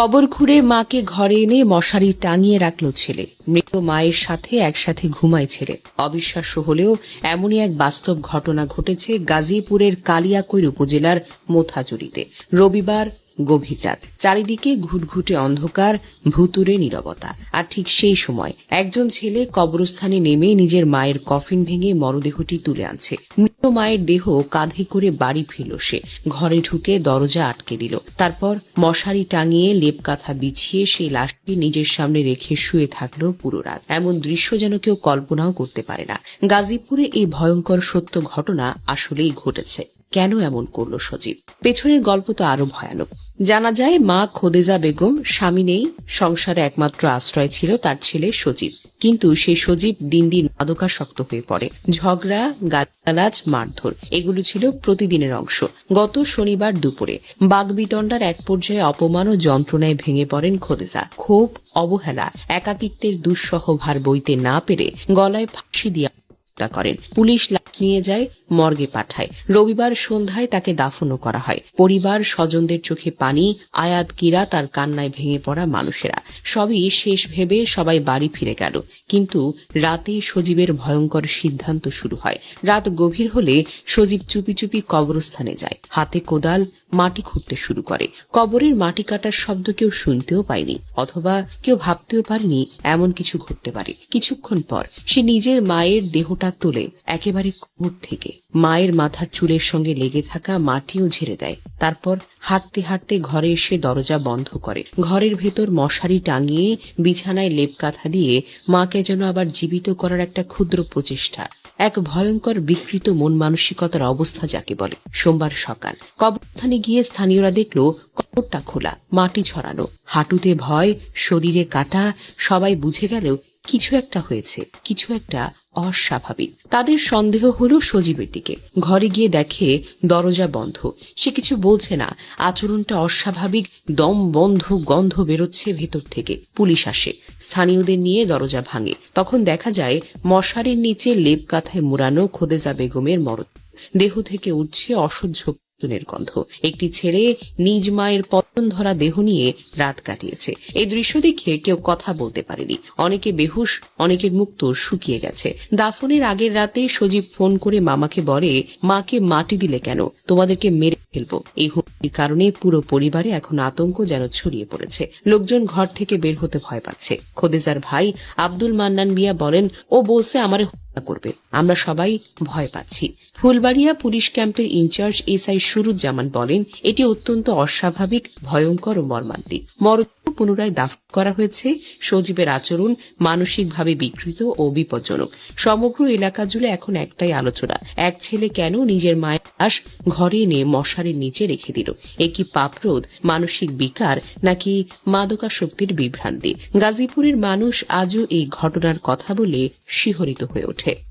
কবর ঘুরে মাকে ঘরে এনে মশারি টাঙিয়ে রাখল ছেলে। মৃত মায়ের সাথে একসাথে ঘুমায় ছেলে। অবিশ্বাস্য হলেও এমনই এক বাস্তব ঘটনা ঘটেছে গাজীপুরের কালিয়াকৈর উপজেলার মোথাজুরিতে। রবিবার গভীর রাত। চারিদিকে ঘুটঘুটে অন্ধকার ভুতুরে নীরবতা। আর ঠিক সেই সময় একজন ছেলে কবরস্থানে নেমে নিজের মায়ের কফিন ভেঙে মরদেহটি তুলে আনছে। মৃত মায়ের দেহ কাঁধে করে বাড়ি ফিরল সে। ঘরে ঢুকে দরজা আটকে দিল। তারপর মশারি টাঙিয়ে লেপ কাঁথা বিছিয়ে সেই লাশটি নিজের সামনে রেখে শুয়ে থাকল পুরো রাত। এমন দৃশ্য যেন কেউ কল্পনাও করতে পারে না। গাজীপুরে এই ভয়ঙ্কর সত্য ঘটনা আসলেই ঘটেছে। কেন এমন করল সজীব? পেছনের গল্প তো আরও ভয়ানক। জানা যায়, মা খোদেজা বেগম স্বামী নেই, সংসারে একমাত্র আশ্রয় ছিল তার ছেলে সজীব। কিন্তু সেই সজীব দিন দিন মাদকাসক্ত হয়ে পড়ে। ঝগড়া গালাজ মারধর, এগুলো ছিল প্রতিদিনের অংশ। গত শনিবার দুপুরে বাগবিতণ্ডার এক পর্যায়ে অপমান ও যন্ত্রণায় ভেঙে পড়েন খোদেজা। ক্ষোভ, অবহেলা, একাকিত্বের দুঃসহ ভার বইতে না পেরে গলায় ফাঁসি দিয়ে হত্যা করেন। পুলিশ লাশ নিয়ে যায় মর্গে পাঠায়। রবিবার সন্ধ্যায় তাকে দাফনও করা হয়। পরিবার স্বজনদের চোখে পানি, আয়াত কিরা, তার কান্নায় ভেঙে পড়া মানুষেরা। সবই শেষ ভেবে সবাই বাড়ি ফিরে গেল। কিন্তু রাতে সজীবের ভয়ঙ্কর সিদ্ধান্ত শুরু হয়। রাত গভীর হলে সজীব চুপি চুপি কবরস্থানে যায়। হাতে কোদাল, মাটি খুঁড়তে শুরু করে। কবরের মাটি কাটার শব্দ কেউ শুনতেও পায়নি, অথবা কেউ ভাবতেও পারেনি এমন কিছু ঘটতে পারে। কিছুক্ষণ পর সে নিজের মায়ের দেহটা তোলে একেবারে কবর থেকে। মায়ের মাথার চুলের সঙ্গে লেগে থাকা মাটিও ঝেড়ে দেয়। তারপর হাঁটতে হাঁটতে ঘরে এসে দরজা বন্ধ করে। ঘরের ভেতর মশারি টাঙিয়ে বিছানায় লেপ কাঁথা দিয়ে মাকে যেন আবার জীবিত করার একটা ক্ষুদ্র প্রচেষ্টা। এক ভয়ঙ্কর বিকৃত মন মানসিকতার অবস্থা যাকে বলে। সোমবার সকাল কবরস্থানে গিয়ে স্থানীয়রা দেখল কবরটা খোলা, মাটি ছড়ানো। হাঁটুতে ভয়, শরীরে কাটা, সবাই বুঝে গেলেও কিছু একটা হয়েছে, কিছু একটা অস্বাভাবিক। তাদের সন্দেহ হলো সজীবের দিকে। ঘরে গিয়ে দেখে দরজা বন্ধ। সে কিছু বলছে না। আচরণটা অস্বাভাবিক, দম বন্ধ, গন্ধ বেরোচ্ছে ভেতর থেকে। পুলিশ আসে। স্থানীয়দের নিয়ে দরজা ভাঙে। তখন দেখা যায়, মশারির নিচে লেপ কাঁথায় মুড়ানো খোদেজা বেগমের মরদ দেহ থেকে উঠছে অসহ্য পতনের গন্ধ। একটি ছেলে নিজ মায়ের পতন ধরা দেহ নিয়ে রাত কাটিয়েছে। এই দৃশ্য দেখে কেউ কথা বলতে পারেনি। অনেকে বেহুশ, অনেকের মুখ তো শুকিয়ে গেছে। দাফনের আগের রাতে সজীব ফোন করে মামাকে বলে, মাকে মাটি দিলে কেন? তোমাদেরকে মেরে ফেলব। এই হুমকির কারণে পুরো পরিবারে এখন আতঙ্ক যেন ছড়িয়ে পড়েছে। লোকজন ঘর থেকে বের হতে ভয় পাচ্ছে। খোদেজার ভাই আব্দুল মান্নান মিয়া বলেন, ও বলছে আমারে হত্যা করবে। আমরা সবাই ভয় পাচ্ছি। ফুলবাড়িয়া পুলিশ ক্যাম্পের incharge S S I Suruzzaman বলেন, এটি অত্যন্ত অস্বাভাবিক, ভয়ঙ্কর ও মর্মান্তিক। মরদেহ পুনরায় দাফ করা হয়েছে। সজীবের আচরণ মানসিকভাবে বিকৃত ও বিপজ্জনক। সমগ্র এলাকা জুড়ে এখন একটাই আলোচনা। এক ছেলে কেন নিজের মায়ের লাশ ঘরে এনে মশারির নিচে রেখে দিল? এ কি পাপরোধ মানসিক বিকার, নাকি মাদকাসক্তির বিভ্রান্তি? গাজীপুরের মানুষ আজও এই ঘটনার কথা বলে শিহরিত হয়ে ওঠে।